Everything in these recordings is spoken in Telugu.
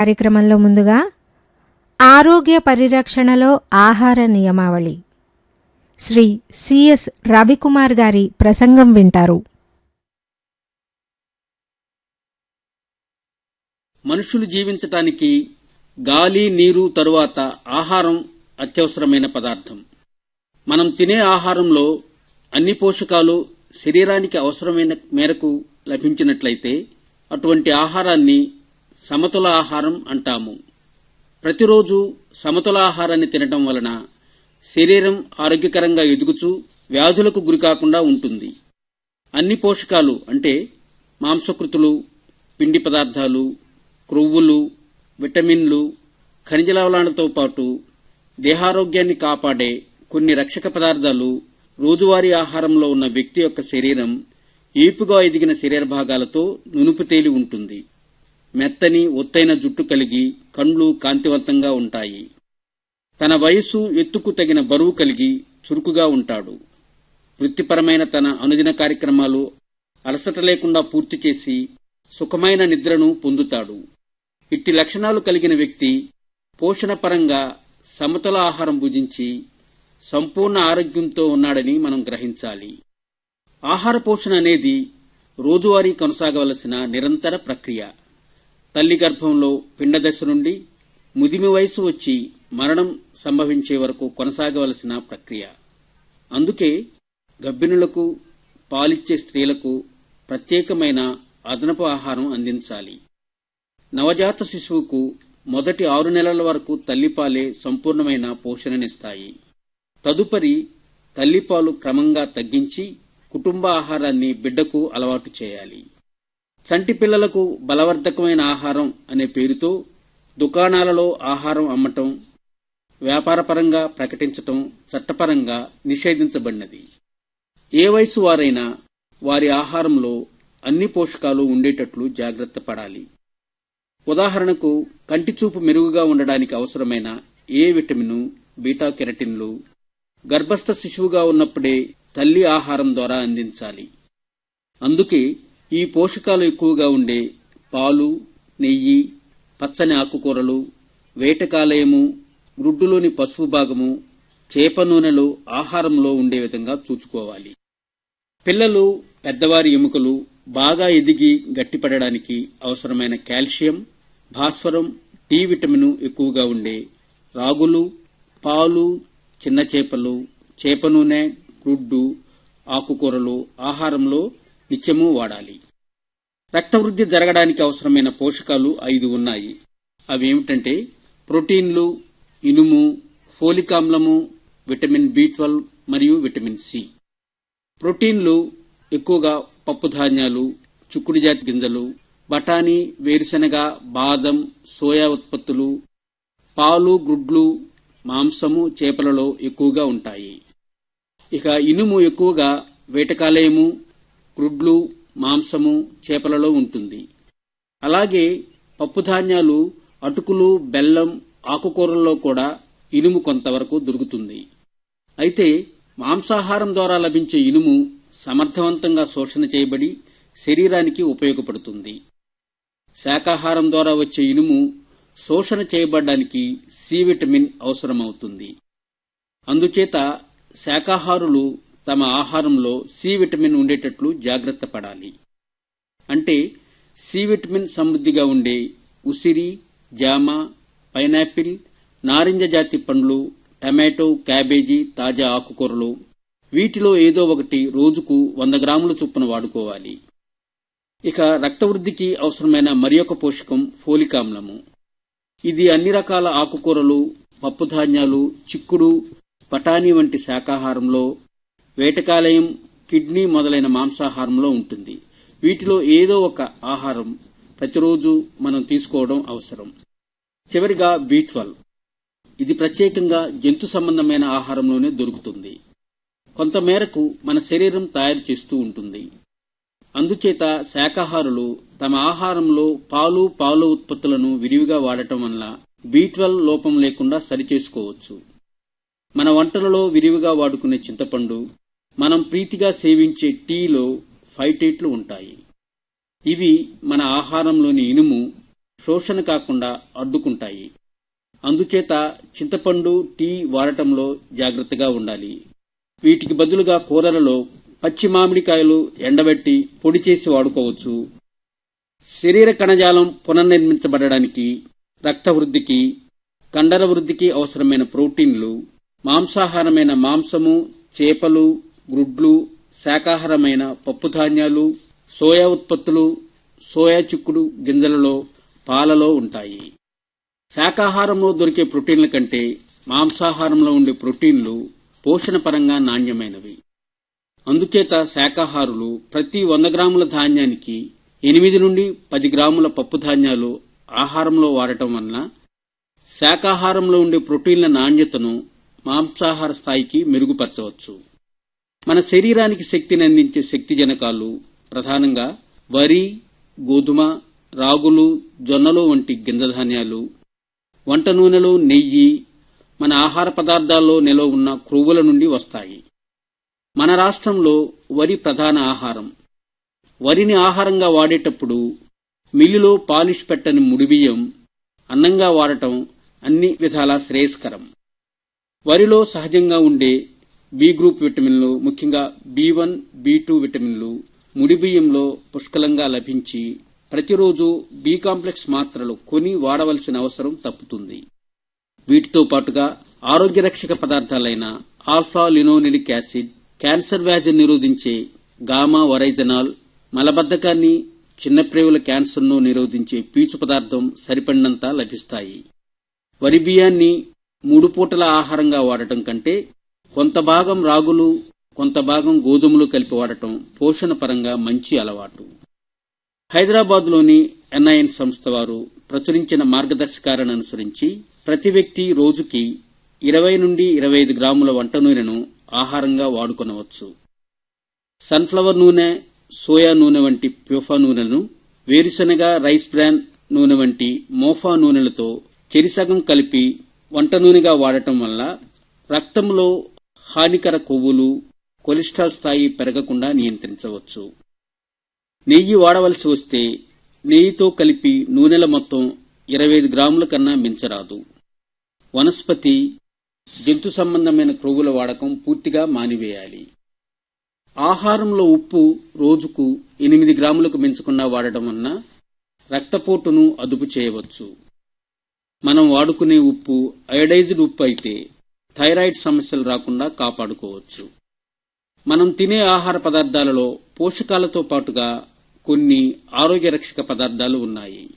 కార్యక్రమంలో ముందుగా ఆరోగ్య పరిరక్షణలో ఆహార నియమావళి. శ్రీ సిఎస్ రవికుమార్ గారి ప్రసంగం వింటారు. మనుషులు జీవించటానికి గాలి నీరు తరువాత ఆహారం అత్యవసరమైన పదార్థం. మనం తినే ఆహారంలో అన్ని పోషకాలు శరీరానికి అవసరమైన మేరకు లభించినట్లయితే అటువంటి ఆహారాన్ని సమతుల ఆహారం అంటాము. ప్రతిరోజు సమతుల ఆహారాన్ని తినటం వలన శరీరం ఆరోగ్యకరంగా ఎదుగుచూ వ్యాధులకు గురికాకుండా ఉంటుంది. అన్ని పోషకాలు అంటే మాంసకృతులు పిండి పదార్థాలు క్రొవ్వులు విటమిన్లు ఖనిజ లవణాలతో పాటు దేహారోగ్యాన్ని కాపాడే కొన్ని రక్షక పదార్థాలు రోజువారీ ఆహారంలో ఉన్న వ్యక్తి యొక్క శరీరం ఏపుగా ఎదిగిన శరీర భాగాలతో నునుపు తేలి ఉంటుంది. మెత్తని ఒత్తైన జుట్టు కలిగి కండ్లు కాంతివంతంగా ఉంటాయి. తన వయసు ఎత్తుకు తగిన బరువు కలిగి చురుకుగా ఉంటాడు. వృత్తిపరమైన తన అనుదిన కార్యక్రమాలు అలసట లేకుండా పూర్తి చేసి సుఖమైన నిద్రను పొందుతాడు. ఇట్టి లక్షణాలు కలిగిన వ్యక్తి పోషణ పరంగా సమతుల ఆహారం భుజించి సంపూర్ణ ఆరోగ్యంతో ఉన్నాడని మనం గ్రహించాలి. ఆహార పోషణ అనేది రోజువారీ కొనసాగవలసిన నిరంతర ప్రక్రియ. తల్లి గర్భంలో పిండదశ నుండి ముదిమి వయసు వచ్చి మరణం సంభవించే వరకు కొనసాగవలసిన ప్రక్రియ. అందుకే గర్భిణులకు పాలిచ్చే స్త్రీలకు ప్రత్యేకమైన అదనపు ఆహారం అందించాలి. నవజాత శిశువుకు మొదటి ఆరు నెలల వరకు తల్లిపాలే సంపూర్ణమైన పోషణనిస్తాయి. తదుపరి తల్లిపాలు క్రమంగా తగ్గించి కుటుంబ ఆహారాన్ని బిడ్డకు అలవాటు చేయాలి. చంటి పిల్లలకు బలవర్ధకమైన ఆహారం అనే పేరుతో దుకాణాలలో ఆహారం అమ్మటం వ్యాపారపరంగా ప్రకటించటం చట్టపరంగా నిషేధించబడినది. ఏ వయసు వారైనా వారి ఆహారంలో అన్ని పోషకాలు ఉండేటట్లు జాగ్రత్త పడాలి. ఉదాహరణకు కంటి చూపు మెరుగుగా ఉండడానికి అవసరమైన ఏ విటమిను బీటా కెరటిన్లు గర్భస్థ శిశువుగా ఉన్నప్పుడే తల్లి ఆహారం ద్వారా అందించాలి. అందుకే ఈ పోషకాలు ఎక్కువగా ఉండే పాలు నెయ్యి పచ్చని ఆకుకూరలు వేటకాలయము గ్రుడ్డులోని పసుపు భాగము చేప నూనెలు ఆహారంలో ఉండే విధంగా చూసుకోవాలి. పిల్లలు పెద్దవారి ఎముకలు బాగా ఎదిగి గట్టిపడడానికి అవసరమైన కాల్షియం భాస్వరం డి విటమిన్ ఎక్కువగా ఉండే రాగులు పాలు చిన్న చేపలు చేప నూనె గుడ్డు ఆకుకూరలు ఆహారంలో నిత్యము వాడాలి. రక్తవృద్ధి జరగడానికి అవసరమైన పోషకాలు ఐదు ఉన్నాయి. అవి ఏమిటంటే ప్రోటీన్లు ఇనుము ఫోలిక్ ఆమ్లము విటమిన్ బి ట్వెల్వ్ మరియు విటమిన్ సి. ప్రోటీన్లు ఎక్కువగా పప్పు ధాన్యాలు చుక్కుడు జాతి గింజలు బఠానీ వేరుశెనగ బాదం సోయా ఉత్పత్తులు పాలు గుడ్లు మాంసము చేపలలో ఎక్కువగా ఉంటాయి. ఇక ఇనుము ఎక్కువగా వేటకాలయము గుడ్లు మాంసము చేపలలో ఉంటుంది. అలాగే పప్పుధాన్యాలు అటుకులు బెల్లం ఆకుకూరల్లో కూడా ఇనుము కొంతవరకు దొరుకుతుంది. అయితే మాంసాహారం ద్వారా లభించే ఇనుము సమర్థవంతంగా శోషణ చేయబడి శరీరానికి ఉపయోగపడుతుంది. శాకాహారం ద్వారా వచ్చే ఇనుము శోషణ చేయబడడానికి సి విటమిన్ అవసరమవుతుంది. అందుచేత శాకాహారులు తమ ఆహారంలో సి విటమిన్ ఉండేటట్లు జాగ్రత్త పడాలి. అంటే సి విటమిన్ సమృద్ధిగా ఉండే ఉసిరి జామ పైనాపిల్ నారింజ జాతి పండ్లు టమాటో క్యాబేజీ తాజా ఆకుకూరలు వీటిలో ఏదో ఒకటి రోజుకు వంద గ్రాముల చొప్పున వాడుకోవాలి. ఇక రక్తవృద్ధికి అవసరమైన మరి ఒక పోషకం ఫోలికామ్లము. ఇది అన్ని రకాల ఆకుకూరలు పప్పుధాన్యాలు చిక్కుడు బఠానీ వంటి శాకాహారంలో వేటకాలయం కిడ్నీ మొదలైన మాంసాహారంలో ఉంటుంది. వీటిలో ఏదో ఒక ఆహారం ప్రతిరోజు మనం తీసుకోవడం అవసరం. చివరిగా బీ ఇది ప్రత్యేకంగా జంతు సంబంధమైన ఆహారంలోనే దొరుకుతుంది. కొంతమేరకు మన శరీరం తయారు చేస్తూ ఉంటుంది. అందుచేత శాకాహారులు తమ ఆహారంలో పాలు పాలు ఉత్పత్తులను విరివిగా వాడటం వల్ల బీ లోపం లేకుండా సరిచేసుకోవచ్చు. మన వంటలలో విరివిగా వాడుకునే చింతపండు మనం ప్రీతిగా సేవించే టీలో ఫైటేట్లు ఉంటాయి. ఇవి మన ఆహారంలోని ఇనుము శోషణ కాకుండా అడ్డుకుంటాయి. అందుచేత చింతపండు టీ వాడటంలో జాగ్రత్తగా ఉండాలి. వీటికి బదులుగా కూరలలో పచ్చి మామిడికాయలు ఎండబెట్టి పొడి చేసి వాడుకోవచ్చు. శరీర కణజాలం పునర్నిర్మించబడడానికి రక్త వృద్ధికి కండర వృద్ధికి అవసరమైన ప్రోటీన్లు మాంసాహారమైన మాంసము చేపలు గుడ్లు శాకాహారమైన పప్పుధాన్యాలు సోయా ఉత్పత్తులు సోయా చిక్కుడు గింజలలో పాలలో ఉంటాయి. శాకాహారంలో దొరికే ప్రోటీన్ల కంటే మాంసాహారంలో ఉండే ప్రోటీన్లు పోషణపరంగా నాణ్యమైనవి. అందుచేత శాకాహారులు ప్రతి వంద గ్రాముల ధాన్యానికి ఎనిమిది నుండి పది గ్రాముల పప్పు ధాన్యాలు ఆహారంలో వాడటం వలన శాకాహారంలో ఉండే ప్రోటీన్ల నాణ్యతను మాంసాహార స్థాయికి మెరుగుపరచవచ్చు. మన శరీరానికి శక్తిని అందించే శక్తి జనకాలు ప్రధానంగా వరి గోధుమ రాగులు జొన్నలు వంటి గింజధాన్యాలు వంట నూనెలు నెయ్యి మన ఆహార పదార్థాల్లో నిల్వ ఉన్న క్రొవ్వుల నుండి వస్తాయి. మన రాష్ట్రంలో వరి ప్రధాన ఆహారం. వరిని ఆహారంగా వాడేటప్పుడు మిల్లులో పాలిష్ పెట్టని ముడిబియ్యం అన్నంగా వాడటం అన్ని విధాలా శ్రేయస్కరం. వరిలో సహజంగా ఉండే బి గ్రూప్ విటమిన్లు ముఖ్యంగా బి వన్ బి టూ విటమిన్లు ముడి బియ్యంలో పుష్కలంగా లభించి ప్రతిరోజు బి కాంప్లెక్స్ మాత్రలు కొని వాడవలసిన అవసరం తప్పుతుంది. వీటితో పాటుగా ఆరోగ్య రక్షక పదార్థాలైన ఆల్ఫా లినోనిలిక్ యాసిడ్ క్యాన్సర్ వ్యాధిని నిరోధించే గామా వరైజనాల్ మలబద్ధకాన్ని చిన్నప్రేవుల క్యాన్సర్ను నిరోధించే పీచు పదార్థం సరిపడినంత లభిస్తాయి. వరి బియ్యాన్ని మూడు పూటల ఆహారంగా వాడటం కంటే కొంత భాగం రాగులు కొంత భాగం గోధుమలు కలిపి వాడటం పోషణ పరంగా మంచి అలవాటు. హైదరాబాద్లోని ఎన్ఐఎన్ సంస్థ వారు ప్రచురించిన మార్గదర్శకాలను అనుసరించి ప్రతి వ్యక్తి రోజుకి ఇరవై నుండి ఇరవై ఐదు గ్రాముల వంట నూనెను ఆహారంగా వాడుకొనవచ్చు. సన్ఫ్లవర్ నూనె సోయా నూనె వంటి ప్యూఫా నూనెలను వేరుశనగ రైస్ బ్రాన్ నూనె వంటి మోఫా నూనెలతో చెరిసగం కలిపి వంట నూనెగా వాడటం వల్ల రక్తంలో హానికర కొవ్వులు కొలెస్ట్రాల్ స్థాయి పెరగకుండా నియంత్రించవచ్చు. నెయ్యి వాడవలసి వస్తే నెయ్యితో కలిపి నూనెల మొత్తం ఇరవై ఐదు గ్రాముల కన్నా మించరాదు. వనస్పతి జంతు సంబంధమైన క్రొవ్వుల వాడకం పూర్తిగా మానివేయాలి. ఆహారంలో ఉప్పు రోజుకు ఎనిమిది గ్రాములకు మించకుండా వాడటం వలన రక్తపోటును అదుపు చేయవచ్చు. మనం వాడుకునే ఉప్పు అయోడైజ్డ్ ఉప్పు అయితే థైరాయిడ్ సమస్యలు రాకుండా కాపాడుకోవచ్చు. మనం తినే ఆహార పదార్థాలలో పోషకాలతో పాటుగా కొన్ని ఆరోగ్య రక్షక పదార్థాలు ఉన్నాయి.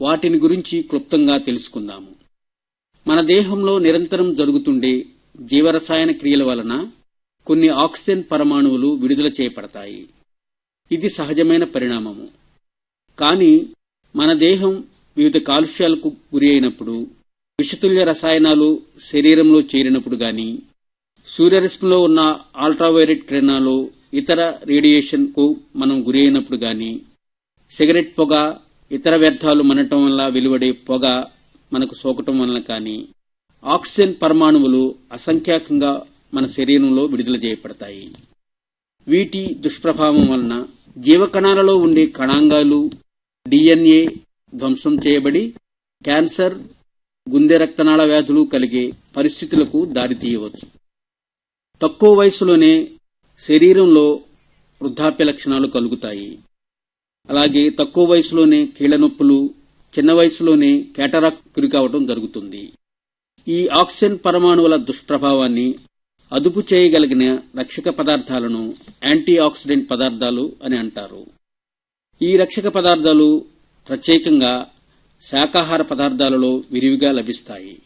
వాటిని గురించి క్లుప్తంగా తెలుసుకుందాము మన దేహంలో నిరంతరం జరుగుతుండే జీవరసాయన క్రియల వలన కొన్ని ఆక్సిజన్ పరమాణువులు విడుదల చేయబడతాయి ఇది సహజమైన పరిణామము. కానీ మన దేహం వివిధ కాలుష్యాలకు గురి అయినప్పుడు విషతుల్య రసాయనాలు శరీరంలో చేరినప్పుడు గాని సూర్యరశ్మిలో ఉన్న అల్ట్రావైలెట్ కిరణాలు ఇతర రేడియేషన్కు మనం గురి అయినప్పుడు గాని సిగరెట్ పొగ ఇతర వ్యర్థాలు మనటం వల్ల వెలువడే పొగ మనకు సోకటం వలన కానీ ఆక్సిజన్ పరమాణువులు అసంఖ్యాకంగా మన శరీరంలో విడుదల చేయబడతాయి. వీటి దుష్ప్రభావం వలన జీవకణాలలో ఉండే కణాంగాలు డిఎన్ఏ ధ్వంసం చేయబడి క్యాన్సర్ గుండె రక్తనాళ వ్యాధులు కలిగే పరిస్థితులకు దారితీయవచ్చు తక్కువ వయసులోనే శరీరంలో వృద్ధాప్య లక్షణాలు కలుగుతాయి. అలాగే తక్కువ వయసులోనే కీళ్ళ నొప్పులు చిన్న వయసులోనే కేటరాక్ గురికావటం జరుగుతుంది. ఈ ఆక్సిజన్ పరమాణువుల దుష్ప్రభావాన్ని అదుపు చేయగలిగిన రక్షక పదార్థాలను యాంటీ ఆక్సిడెంట్ పదార్థాలు అని అంటారు. ఈ రక్షక పదార్థాలు ప్రత్యేకంగా శాకాహార పదార్థాలలో విరివిగా లభిస్తాయి.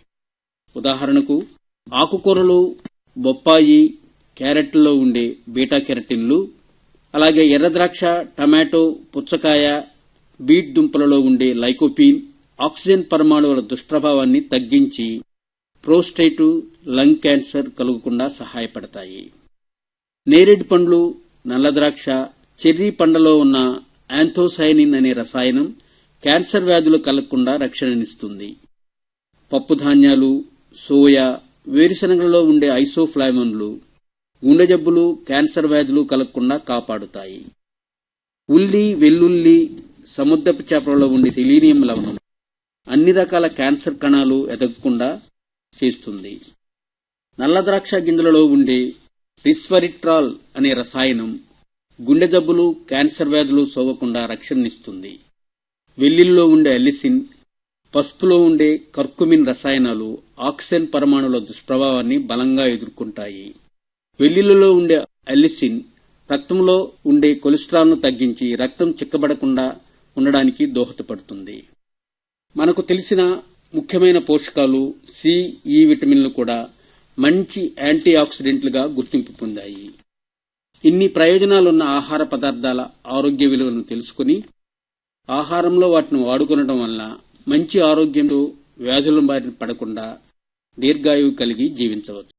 ఉదాహరణకు ఆకుకూరలు బొప్పాయి క్యారెట్లో ఉండే బీటా కెరటిన్లు అలాగే ఎర్ర ద్రాక్ష టమాటో పుచ్చకాయ బీట్ దుంపలలో ఉండే లైకోపీన్ ఆక్సిజన్ పరమాణువుల దుష్ప్రభావాన్ని తగ్గించి ప్రోస్టేటు లంగ్ క్యాన్సర్ కలుగకుండా సహాయపడతాయి. నేరేడు పండ్లు నల్ల ద్రాక్ష చెర్రీ పండ్లలో ఉన్న యాంథోసైనిన్ అనే రసాయనం క్యాన్సర్ వ్యాధులు కలగకుండా రక్షణనిస్తుంది. పప్పు ధాన్యాలు సోయా వేరుశనగలలో ఉండే ఐసోఫ్లామోన్లు గుండె జబ్బులు క్యాన్సర్ వ్యాధులు కలగకుండా కాపాడుతాయి. ఉల్లి వెల్లుల్లి సముద్రపు చేపలలో ఉండే సెలీనియం లవణం అన్ని రకాల క్యాన్సర్ కణాలు ఎదగకుండా చేస్తుంది. నల్ల ద్రాక్ష గింజలలో ఉండే రిస్వరిట్రాల్ అనే రసాయనం గుండె జబ్బులు క్యాన్సర్ వ్యాధులు సోకకుండా రక్షణనిస్తుంది. వెల్లుల్లిలో ఉండే అలిసిన్ పసుపులో ఉండే కర్కుమిన్ రసాయనాలు ఆక్సిజన్ పరమాణుల దుష్ప్రభావాన్ని బలంగా ఎదుర్కొంటాయి. వెల్లుల్లిలో ఉండే అలిసిన్ రక్తంలో ఉండే కొలెస్ట్రాల్ను తగ్గించి రక్తం చిక్కబడకుండా ఉండడానికి దోహదపడుతుంది. మనకు తెలిసిన ముఖ్యమైన పోషకాలు సి ఈ విటమిన్లు కూడా మంచి యాంటీ ఆక్సిడెంట్లుగా గుర్తింపు పొందాయి. ఇన్ని ప్రయోజనాలున్న ఆహార పదార్థాల ఆరోగ్య విలువలను తెలుసుకుని ఆహారంలో వాటిని వాడుకొనడం వల్ల మంచి ఆరోగ్యంతో వ్యాధుల బారిన పడకుండా దీర్ఘాయువు కలిగి జీవించవచ్చు.